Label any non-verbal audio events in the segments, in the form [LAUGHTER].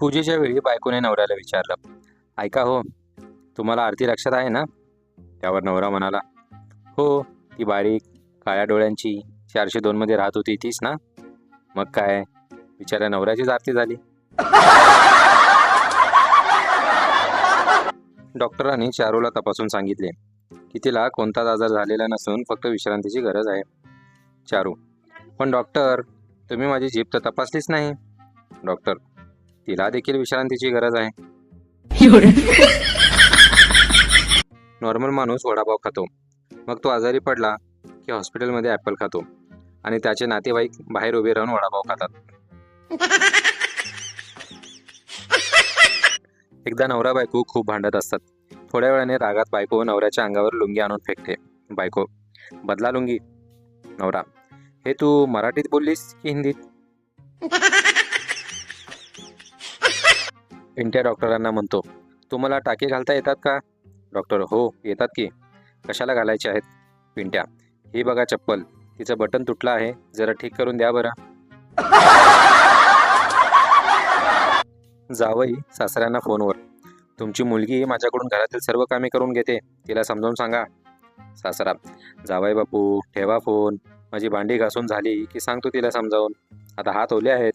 पूजेच्या वेळी बायकोने नवऱ्याला विचारलं ऐका हो तुम्हाला आरती लक्षात आहे ना? त्यावर नवरा म्हणाला हो ती बारीक काळ्या डोळ्यांची चारशे दोनमध्ये राहत होती तीच ना? मग काय? बिचाऱ्या नवऱ्याचीच आरती झाली. डॉक्टरांनी चारूला तपासून सांगितले की तिला कोणताच आजार झालेला नसून फक्त विश्रांतीची गरज आहे. चारू पण डॉक्टर तुम्ही माझी जीभ तर तपासलीच नाही. डॉक्टर तिला देखील विश्रांतीची गरज आहे. नॉर्मल माणूस वडापाव खातो. मग तो आजारी पडला की हॉस्पिटलमध्ये ॲपल खातो आणि त्याचे नातेवाईक बाहेर उभे राहून वडापाव खातात. एकदा नवरा बायको खूप भांडत असतात. थोड्या वेळाने रागात बायको नवऱ्याच्या अंगावर लुंगी आणून फेकते. बायको बदला लुंगी. नवरा हे तू मराठीत बोललीस की हिंदीत? पिंट्या डॉक्टरांना म्हणतो तुम्हाला टाके घालता येतात का? डॉक्टर हो येतात की. कशाला घालायचे आहेत? पिंट्या ही बघा चप्पल तिचं बटन तुटलं आहे जरा ठीक करून द्या बरं. जावई सासऱ्यांना फोनवर तुमची मुलगी माझ्याकडून घरातील सर्व कामे करून घेते तिला समजावून सांगा. सासरा जावई बापू ठेवा फोन माझी भांडी घासून झाली की सांगतो तिला समजावून. आता हात ओले आहेत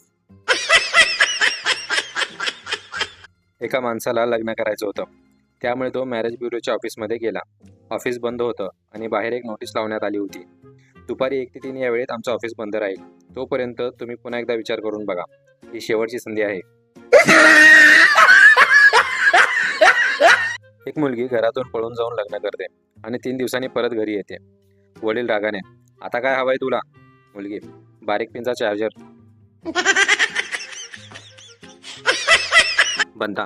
एका माणसाला लग्न करायचं होतं. त्यामुळे तो मॅरेज ब्युरोच्या ऑफिसमध्ये गेला. ऑफिस बंद होतं आणि बाहेर एक नोटीस लावण्यात आली होती. दुपारी एक ते तीन या वेळेत आमचं ऑफिस बंद राहील. तोपर्यंत तुम्ही पुन्हा एकदा विचार करून बघा. ही शेवटची संधी आहे. एक मुलगी घरातून पळून जाऊन लग्न करते आणि तीन दिवसांनी परत घरी येते. वडील रागाने आता काय हवंय तुला? मुलगी बारीक पिनचा चार्जर बनता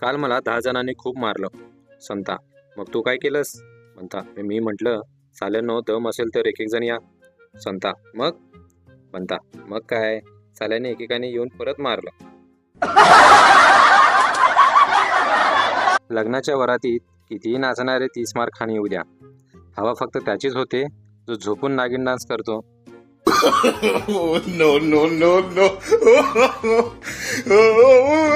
काल मला दहा जणांनी खूप मारलं. संता मग तू काय केलंस? म्हणता मी म्हटलं साल्यांनो हो, दम असेल तर एक एक जण या. संता मग? म्हणता मग काय? साल्याने एकेकाने येऊन परत मारलं. लग्नाच्या वरातीत कितीही नाचणारे तीस मार खाणी येऊ द्या. हवा फक्त त्याचीच होते जो झोपून नागिन डान्स करतो. [LAUGHS] Oh, no, no, no, no. [LAUGHS]